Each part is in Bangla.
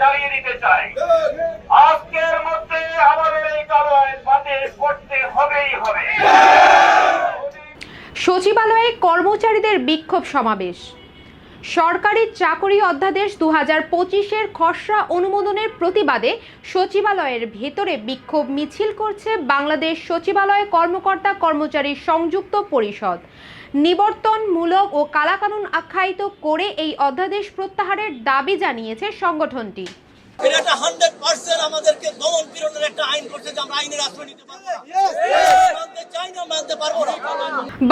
জানিয়ে দিতে চাই। আজকের মধ্যে আমাদের এই কারণ বাতিল করতে হবেই হবে। সচিবালয়ে কর্মচারীদের বিক্ষোভ সমাবেশ। সরকারি চাকরি অধ্যাদেশ দু হাজার পঁচিশের খসড়া অনুমোদনের প্রতিবাদে সচিবালয়ের ভেতরে বিক্ষোভ মিছিল করছে বাংলাদেশ সচিবালয় কর্মকর্তা কর্মচারী সংযুক্ত পরিষদ। নিবর্তনমূলক ও কালাকানুন আখ্যায়িত করে এই অধ্যাদেশ প্রত্যাহারের দাবি জানিয়েছে সংগঠনটি। এটা একটা হান্ড্রেড পার্সেন্ট আমাদেরকে দমন পীড়নের একটা আইন করছে যে আমরা আইনের আশ্রয় নিতে পারব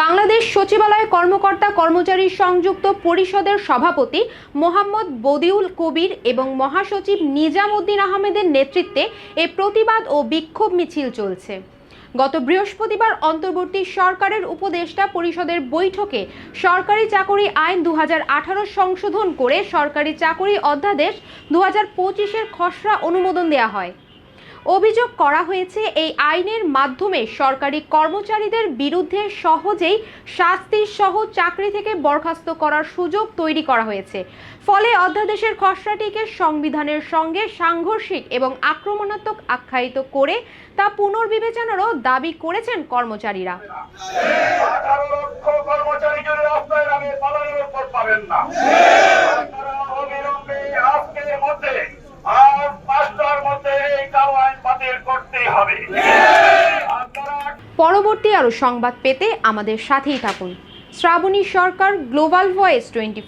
বাংলাদেশ সচিবালয় কর্মকর্তা কর্মচারী সংযুক্ত পরিষদের সভাপতি মোহাম্মদ বদিউল কবির এবং মহাসচিব নিজাম উদ্দিন আহমেদের নেতৃত্বে এ প্রতিবাদ ও বিক্ষোভ মিছিল চলছে। গত বৃহস্পতিবার অন্তর্বর্তী সরকারের উপদেষ্টা পরিষদের বৈঠকে সরকারি চাকরি আইন দু হাজার আঠারো সংশোধন করে সরকারি চাকরি অধ্যাদেশ দু হাজার খসড়া অনুমোদন দেওয়া হয়। অভিযোগ করা হয়েছে, এই আইনের মাধ্যমে সরকারি কর্মচারীদের বিরুদ্ধে সহজেই শাস্তির সহ চাকরি থেকে বরখাস্ত করার সুযোগ তৈরি করা হয়েছে। ফলে অধ্যাদেশের খসড়াটিকে সংবিধানের সঙ্গে সাংঘর্ষিক এবং আক্রমণাত্মক আখ্যায়িত করে তা পুনর্বিবেচনারও দাবি করেছেন কর্মচারীরা। পরবর্তী আরও সংবাদ পেতে আমাদের সাথেই থাকুন। Shraboni Sarkar global voice twenty